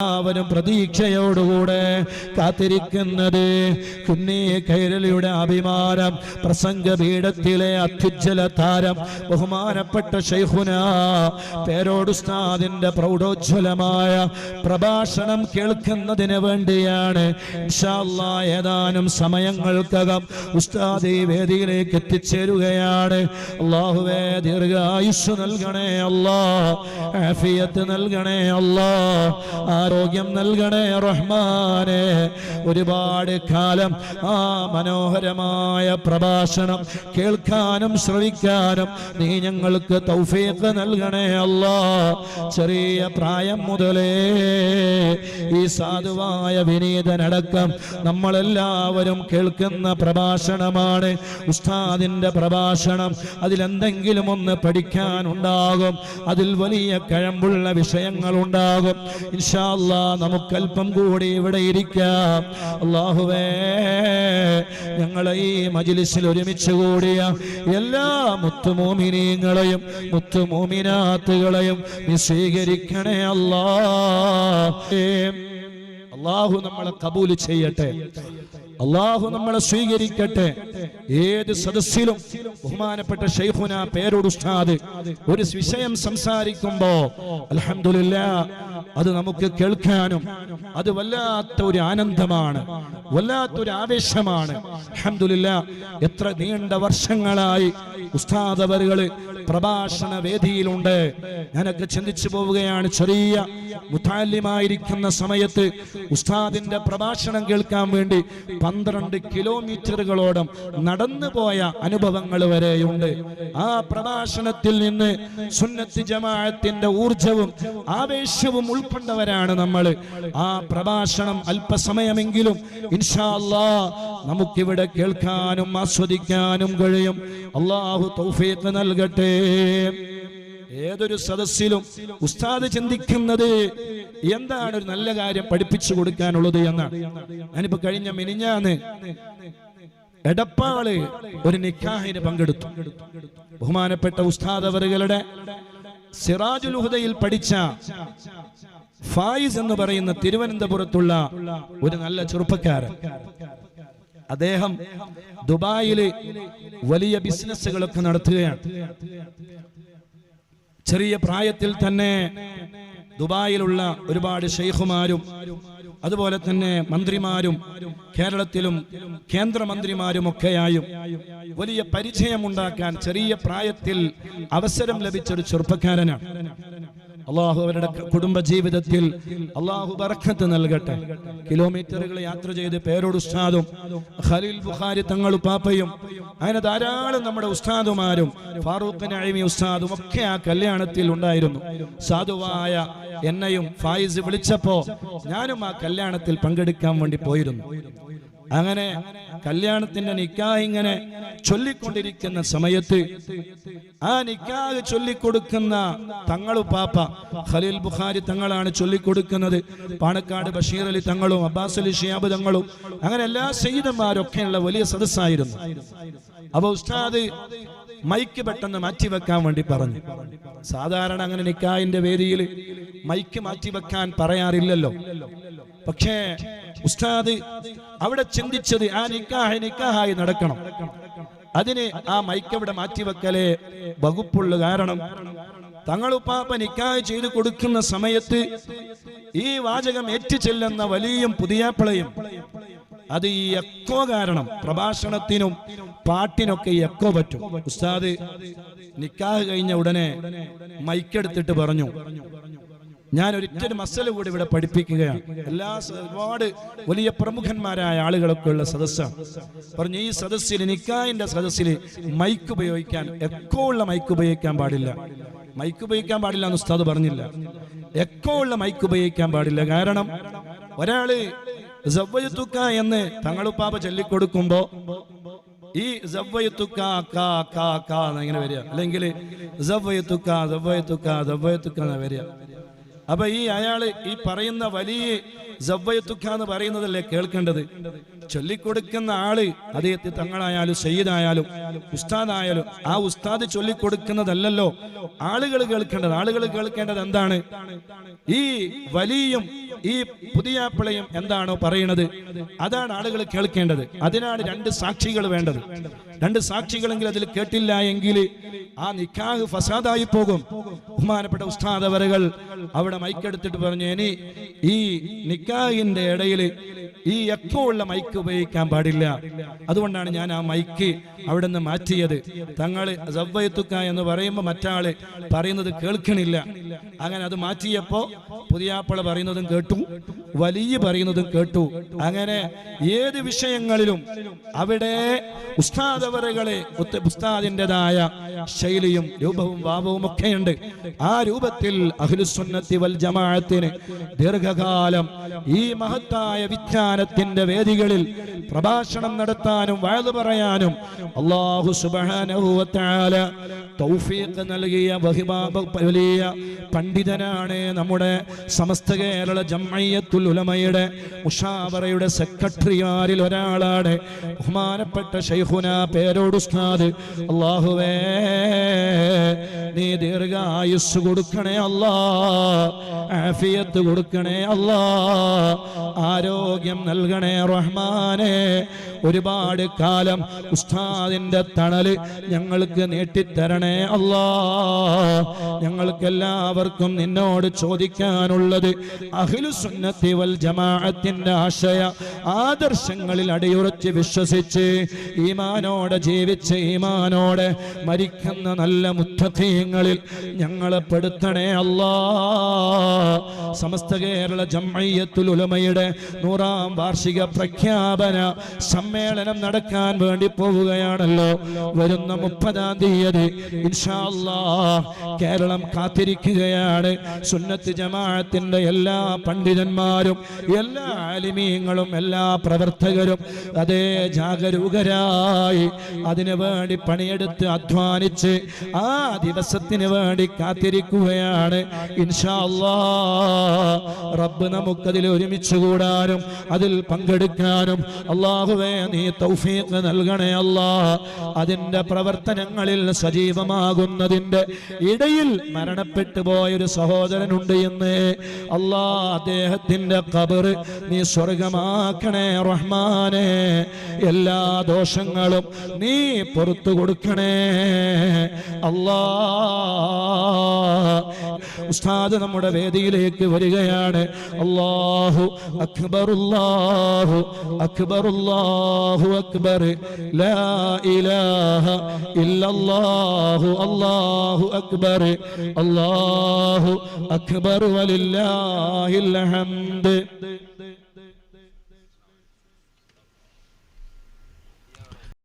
എല്ലാവരും പ്രതീക്ഷയോടുകൂടെ കാത്തിരിക്കുന്നത് കുന്നേ കൈരളിയുടെ അഭിമാനം പ്രസംഗ പീഠത്തിലെ അത്യുജ്വല താരം ബഹുമാനപ്പെട്ട ഷെയ്ഖുന പേരോടുസ്താദിന്റെ പ്രൗഢോജ്വലമായ പ്രഭാഷണം കേൾക്കുന്നതിന് വേണ്ടിയാണ്. ഏതാനും സമയങ്ങൾക്കകം ഉസ്താദ് ഈ വേദിയിലേക്ക് എത്തിച്ചേരുകയാണ്. അള്ളാഹുവേ ദീർഘായുസ് നൽകണേ അല്ലാ ആഫിയത്ത് നൽകണേ അല്ലാ ആരോഗ്യം നൽകണേ റഹ്മാനെ. ഒരുപാട് കാലം ആ മനോഹരമായ പ്രഭാഷണം കേൾക്കാനും ശ്രവിക്കാനും നീ ഞങ്ങൾക്ക് തൗഫീഖ് നൽകണേ അല്ലാ. ചെറിയ പ്രായം മുതലേ ഈ സാധുവായ വിനീതനടക്കം നമ്മളെല്ലാവരും കേൾക്കുന്ന പ്രഭാഷണമാണ്. ഉസ്താദിന്റെ പ്രഭാഷണം. അതിലെന്തെങ്കിലും ഒന്ന് പഠിക്കാനുണ്ടാകും. അതിൽ വലിയ കഴമ്പുള്ള വിഷയങ്ങളുണ്ടാകും. ഇൻഷാ അല്ലാ നമുക്കല്പം കൂടി ഇവിടെ ഇരിക്കാം. അള്ളാഹുവേ ഞങ്ങളെ ഈ മജിലിസിൽ ഒരുമിച്ച് കൂടിയ എല്ലാ മുത്തുമോമിനീങ്ങളെയും മുത്തുമോമിനാത്തുകളെയും നീ സ്വീകരിക്കണേ അള്ളാഹു നമ്മളെ കബൂൽ ചെയ്യട്ടെ. അള്ളാഹു നമ്മളെ സ്വീകരിക്കട്ടെ. ഏത് സദസ്സിലും ബഹുമാനപ്പെട്ട ഷെയ്ഖുന പേരോട് ഉസ്താദ് ഒരു വിഷയം സംസാരിക്കുമ്പോ അലഹമില്ല അത് നമുക്ക് കേൾക്കാനും അത് വല്ലാത്ത ഒരു ആനന്ദമാണ് വല്ലാത്തൊരു ആവേശമാണ്. അഹമ്മദില്ല എത്ര നീണ്ട വർഷങ്ങളായി ഉസ്താദവറുകൾ പ്രഭാഷണ വേദിയിലുണ്ട്. ഞാനൊക്കെ ചിന്തിച്ചു പോവുകയാണ് ചെറിയ മുത്താല്യമായിരിക്കുന്ന സമയത്ത് ഉസ്താദിന്റെ പ്രഭാഷണം കേൾക്കാൻ വേണ്ടി പന്ത്രണ്ട് കിലോമീറ്ററുകളോളം നടന്നു പോയ അനുഭവങ്ങൾ വരെയുണ്ട്. ആ പ്രഭാഷണത്തിൽ നിന്ന് സുന്നത്ത് ജമാഅത്തിന്റെ ഊർജവും ആവേശവും ഉൾക്കൊണ്ടവരാണ് നമ്മൾ ആ പ്രഭാഷണം അല്പസമയമെങ്കിലും ഇൻഷാ അല്ലാ നമുക്കിവിടെ കേൾക്കാനും ആസ്വദിക്കാനും കഴിയും. അള്ളാഹു തൗഫീഖ് നൽകട്ടെ. ഏതൊരു സദസ്സിലും ഉസ്താദ് ചിന്തിക്കുന്നത് എന്താണ് ഒരു നല്ല കാര്യം പഠിപ്പിച്ചു കൊടുക്കാനുള്ളത് എന്നാണ്. ഞാനിപ്പോ കഴിഞ്ഞ മിനിഞ്ഞാന്ന് എടപ്പാൾ ഒരു നിക്കാഹിന് പങ്കെടുത്തു. ബഹുമാനപ്പെട്ട ഉസ്താദ് അവറുകളുടെ സിറാജുൽ ഹുദയിൽ പഠിച്ച ഫായിസ് എന്ന് പറയുന്ന തിരുവനന്തപുരത്തുള്ള ഒരു നല്ല ചെറുപ്പക്കാരൻ. അദ്ദേഹം ദുബായിൽ വലിയ ബിസിനസ്സുകളൊക്കെ നടത്തുകയാണ്. ചെറിയ പ്രായത്തിൽ തന്നെ ദുബായിലുള്ള ഒരുപാട് ഷെയ്ഖുമാരും അതുപോലെ തന്നെ മന്ത്രിമാരും കേരളത്തിലും കേന്ദ്രമന്ത്രിമാരും ഒക്കെയായും വലിയ പരിചയമുണ്ടാക്കാൻ ചെറിയ പ്രായത്തിൽ അവസരം ലഭിച്ച ഒരു ചെറുപ്പക്കാരനാണ്. അള്ളാഹു അവരുടെ കുടുംബ ജീവിതത്തിൽ അള്ളാഹു ബർക്കത്ത് നൽകട്ടെ. കിലോമീറ്ററുകൾ യാത്ര ചെയ്ത് പേരോട് ഉസ്താദും ഖലീൽ ബുഖാരി തങ്ങൾ പാപ്പയും അങ്ങനെ ധാരാളം നമ്മുടെ ഉസ്താദുമാരും ഫാറൂഖ് നഴിമി ഉസ്താദും ഒക്കെ ആ കല്യാണത്തിൽ ഉണ്ടായിരുന്നു. സാധുവായ എന്നെയും ഫായിസ് വിളിച്ചപ്പോ ഞാനും ആ കല്യാണത്തിൽ പങ്കെടുക്കാൻ വേണ്ടി പോയിരുന്നു. അങ്ങനെ കല്യാണത്തിന്റെ നിക്കാഹ് ഇങ്ങനെ ചൊല്ലിക്കൊണ്ടിരിക്കുന്ന സമയത്ത് ആ നിക്കാഹ് ചൊല്ലിക്കൊടുക്കുന്ന തങ്ങളു പാപ്പ ഖലീൽ ബുഖാരി തങ്ങളാണ് ചൊല്ലിക്കൊടുക്കുന്നത്. പാണക്കാട് ബഷീർ അലി തങ്ങളും അബ്ബാസ് അലി ഷിയാബ് തങ്ങളും അങ്ങനെ എല്ലാ സയ്യിദന്മാരൊക്കെയുള്ള വലിയ സദസ്സായിരുന്നു. അപ്പൊ ഉസ്താദ് മൈക്ക് പെട്ടെന്ന് മാറ്റിവെക്കാൻ വേണ്ടി പറഞ്ഞു. സാധാരണ അങ്ങനെ നിക്കാഹിന്റെ വേദിയിൽ മൈക്ക് മാറ്റിവെക്കാൻ പറയാറില്ലല്ലോ. പക്ഷേ ഉസ്താദ് അവിടെ ചിന്തിച്ചത് ആ നിക്കാഹ് നിക്കാഹായി നടക്കണം. അതിന് ആ മൈക്ക് അവിടെ മാറ്റിവെക്കലേ വകുപ്പുള്ള കാരണം തങ്ങളുപ്പാപ്പ നിക്കാഹ് ചെയ്തു കൊടുക്കുന്ന സമയത്ത് ഈ വാചകം ഏറ്റുചെല്ലുന്ന വലിയും പുതിയാപ്പിളയും അത് ഈ എക്കോ കാരണം പ്രഭാഷണത്തിനും പാട്ടിനൊക്കെ എക്കോ പറ്റും. ഉസ്താദ് നിക്കാഹ് കഴിഞ്ഞ ഉടനെ മൈക്കെടുത്തിട്ട് പറഞ്ഞു ഞാൻ ഒരിക്കലും മസല കൂടി ഇവിടെ പഠിപ്പിക്കുകയാണ്. എല്ലാ ഒരുപാട് വലിയ പ്രമുഖന്മാരായ ആളുകളൊക്കെ ഉള്ള സദസ്സാണ്. പറഞ്ഞു ഈ സദസ്സിൽ നിക്കായിന്റെ സദസ്സിൽ മൈക്ക് ഉപയോഗിക്കാൻ എക്കോ ഉള്ള മൈക്ക് ഉപയോഗിക്കാൻ പാടില്ല. മൈക്ക് ഉപയോഗിക്കാൻ പാടില്ല എന്ന് ഉസ്താദ് പറഞ്ഞില്ല. എക്കോ ഉള്ള മൈക്ക് ഉപയോഗിക്കാൻ പാടില്ല. കാരണം ഒരാൾ സവ്വയത്തുക്ക എന്ന് തങ്ങളുപ്പാപ്പ ചൊല്ലിക്കൊടുക്കുമ്പോ ഈ സവ്വയത്തുക്ക കാ കാ എന്നിങ്ങനെ വരിക. അല്ലെങ്കിൽ സവ്വയത്തുക്ക സവ്വയത്തുക്ക സവ്വയത്തുക്ക എന്ന് വരിക. അപ്പൊ ഈ അയാൾ ഈ പറയുന്ന വലിയ ജവ്വയത്തുക്ക എന്ന് പറയുന്നതല്ലേ കേൾക്കേണ്ടത്? ചൊല്ലിക്കൊടുക്കുന്ന ആൾ അദ്ദേഹത്തെ തങ്ങളായാലും സയ്യിദായാലും ഉസ്താദായാലും ആ ഉസ്താദ് ചൊല്ലിക്കൊടുക്കുന്നതല്ലല്ലോ. ആളുകൾ കേൾക്കേണ്ടത്. ആളുകൾ കേൾക്കേണ്ടത് എന്താണ്? ഈ വലിയും ഈ പുതിയാപ്പിളയും എന്താണോ പറയുന്നത്? അതാണ് ആളുകൾ കേൾക്കേണ്ടത്. അതിനാണ് രണ്ട് സാക്ഷികൾ വേണ്ടത്. രണ്ട് സാക്ഷികളെങ്കിൽ അതിൽ കേട്ടില്ല എങ്കിൽ ആ നിക്കാഹ് ഫസാദായി പോകും. ബഹുമാനപ്പെട്ട ഉസ്താദ് അവരുകൾ അവിടെ മൈക്കെടുത്തിട്ട് പറഞ്ഞു ഇനി ഈ നിക്കാഹിന്റെ ഇടയിൽ ഈ എക്കോ ഉള്ള മൈക്ക് ഉപയോഗിക്കാൻ പാടില്ല. അതുകൊണ്ടാണ് ഞാൻ ആ മൈക്ക് അവിടെ നിന്ന് മാറ്റിയത്. തങ്ങൾ സവ്വയത്തുക്ക എന്ന് പറയുമ്പോൾ മറ്റാൾ പറയുന്നത് കേൾക്കണില്ല. അങ്ങനെ അത് മാറ്റിയപ്പോ പുതിയാപ്പള പറയുന്നതും കേട്ടു. വലിയ പറയുന്നതും കേട്ടു. അങ്ങനെ ഏത് വിഷയങ്ങളിലും അവിടെ ഉസ്താദവറുകളെ ഉസ്താദിന്റെതായ ശൈലിയും രൂപവും ഭാവവും ഒക്കെയുണ്ട്. ആ രൂപത്തിൽ അഖിലുസുന്നത്തി വൽ ജമാഅത്തിന് ദീർഘകാലം ഈ മഹത്തായ വിജ്ഞാനത്തിന്റെ വേദികളിൽ പ്രഭാഷണം നടത്താനും വയത് പറയാനും അള്ളാഹു വ തൗഫീഖ് നൽകിയ വലിയ പണ്ഡിതനാണ് നമ്മുടെ സമസ്ത കേരള ജംഅയ്യത്തുൽ ഉലമയുടെ മുഷാവറയുടെ സെക്രട്ടറിമാരിൽ ഒരാളാണ് ബഹുമാനപ്പെട്ട ഷൈഖുന പേരോട് ഉസ്താദ്. അള്ളാഹുവേ നീ ദീർഘായുസ് കൊടുക്കണേ അല്ലാ ആഫിയത്ത് കൊടുക്കണേ അല്ലാ ആരോഗ്യം നൽകണേ റഹ്മാനെ ഒരുപാട് കാലം ഉസ്താദിന്റെ തണൽ ഞങ്ങൾക്ക് നീട്ടിത്തരണേ അല്ലാ. ഞങ്ങൾക്ക് എല്ലാവർക്കും നിന്നോട് ചോദിക്കാനുള്ളത് അഖിലുസുന്നത്തി വൽ ജമാഅത്തിന്റെ ആശയ ആദർശങ്ങളിൽ അടിയുറച്ച് വിശ്വസിച്ച് ഈമാനോടെ ജീവിച്ച് ഈമാനോടെ മരിക്കുന്ന നല്ല മുത്തീയങ്ങളിൽ ഞങ്ങളെ പെടുത്തണേ അല്ലാ. സമസ്ത കേരള ജംഅയ്യത്തുൽ ഉലമയുടെ നൂറാം വാർഷിക പ്രഖ്യാപന സമ്മേളനം നടക്കാൻ വേണ്ടി പോവുകയാണല്ലോ. വരുന്ന മുപ്പതാം തീയതി ഇൻഷാ അല്ലാ കേരളം കാത്തിരിക്കുകയാണ്. സുന്നത്ത് ജമാഅത്തിന്റെ എല്ലാ പണ്ഡിതന്മാരും എല്ലാ ആലിമീങ്ങളും എല്ലാ പ്രവർത്തകരും അതേ ജാഗരൂകരായി അതിനു വേണ്ടി പണിയെടുത്ത് അധ്വാനിച്ച് ആ ദിവസത്തിന് വേണ്ടി കാത്തിരിക്കുകയാണ്. ഇൻഷാ അല്ലാ റബ്ബ് നമുക്കതിൽ ഒരുമിച്ച് കൂടാനും അതിൽ പങ്കെടുക്കാനും അള്ളാഹുവേ നീ തൗഫീഖ് നൽകണേ അല്ലാ. അതിന്റെ പ്രവർത്തനങ്ങളിൽ സജീവമാകുന്നതിന്റെ ഇടയിൽ മരണപ്പെട്ടു പോയൊരു സഹോദരനുണ്ട് എന്ന് അല്ലാ അദ്ദേഹത്തിന്റെ കബർ നീ സ്വർഗമാക്കണേ റഹ്മാനെ. എല്ലാ ദോഷങ്ങളും നീ പുറത്തു കൊടുക്കണേ. അല്ലാ. ഉസ്താദ് നമ്മുടെ വേദിയിലേക്ക് വരികയാണ്. അല്ലാഹു അക്ബർ അല്ലാഹു അക്ബർ അല്ലാഹു അക്ബർ. ലാ ഇലാഹ ഇല്ലല്ലാഹു അല്ലാഹു അക്ബർ. അല്ലാഹു അക്ബർ വലില്ലാഹിൽ ഹംദ്.